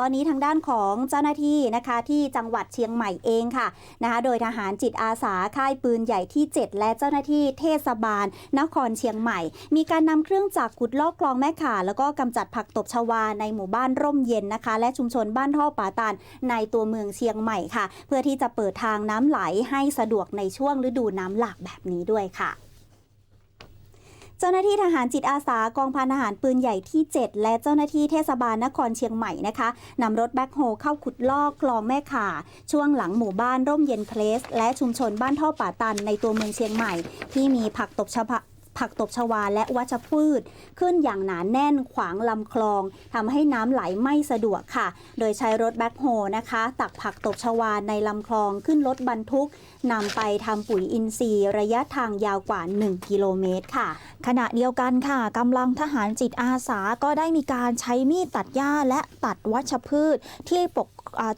ตอนนี้ทางด้านของเจ้าหน้าที่นะคะที่จังหวัดเชียงใหม่เองค่ะนะคะโดยทหารจิตอาสาค่ายปืนใหญ่ที่ 7 และเจ้าหน้าที่เทศบาล นครเชียงใหม่ มีการนำเครื่องจักรขุดลอกคลองแม่ข่าแล้วก็กำจัดผักตบชวาในหมู่บ้านร่มเย็นนะคะ และชุมชนบ้านท่อป่าตานในตัวเมืองเชียงใหม่ค่ะ เพื่อที่จะเปิดทางน้ำไหลให้สะดวกในช่วงฤดูน้ำหลากแบบนี้ด้วยค่ะ เจ้าหน้าที่ทหารจิตอาสากองพันทหารปืนใหญ่ที่ 7 และเจ้าหน้าที่เทศบาลนครเชียงใหม่นะคะนำรถแบ็คโฮเข้าขุดลอกคลองแม่ข่า ช่วงหลังหมู่บ้านร่มเย็นเพลส และชุมชนบ้านท่อป่าตันในตัวเมืองเชียงใหม่ ที่มีผักตบชะพะ ผักตบชวาและวัชพืช ขึ้นอย่างหนาแน่นขวางลำคลองทำให้น้ำไหลไม่สะดวกค่ะ โดยใช้รถแบ็คโฮนะคะ ตักผักตบชวาในลำคลองขึ้นรถบรรทุกนำไปทำปุ๋ยอินทรีย์ ระยะทางยาวกว่า 1 กิโลเมตรค่ะ ขณะเดียวกันค่ะกำลังทหารจิตอาสาก็ได้มีการใช้มีดตัดหญ้าและตัดวัชพืชที่ปก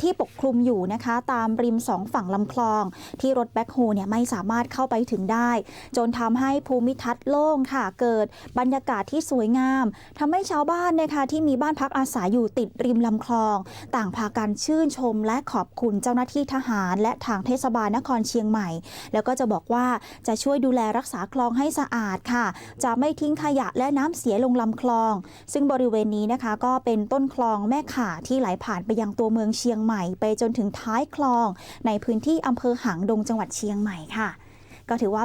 ที่ปกคลุมอยู่นะคะ ตามริมสองฝั่งลำคลอง ที่รถแบ็คโฮเนี่ยไม่สามารถเข้าไปถึงได้ จนทำให้ภูมิทัศน์โล่งค่ะเกิดบรรยากาศที่สวยงามทำให้ชาวบ้านนะคะที่มีบ้านพักอาศัยอยู่ติดริมลำคลอง ต่างพากันชื่นชม และขอบคุณเจ้าหน้าที่ทหาร และทางเทศบาลนครเชียงใหม่ แล้วก็จะบอกว่าจะช่วยดูแลรักษาคลองให้สะอาดค่ะ จะไม่ทิ้งขยะและน้ำเสียลงลำคลอง ซึ่งบริเวณนี้นะคะก็เป็นต้นคลองแม่ข่าที่ไหลผ่านไปยังตัวเมืองเชียงใหม่ ไปจนถึงท้ายคลอง ในพื้นที่อำเภอหางดงจังหวัดเชียงใหม่ค่ะ ก็ถือว่าเป็น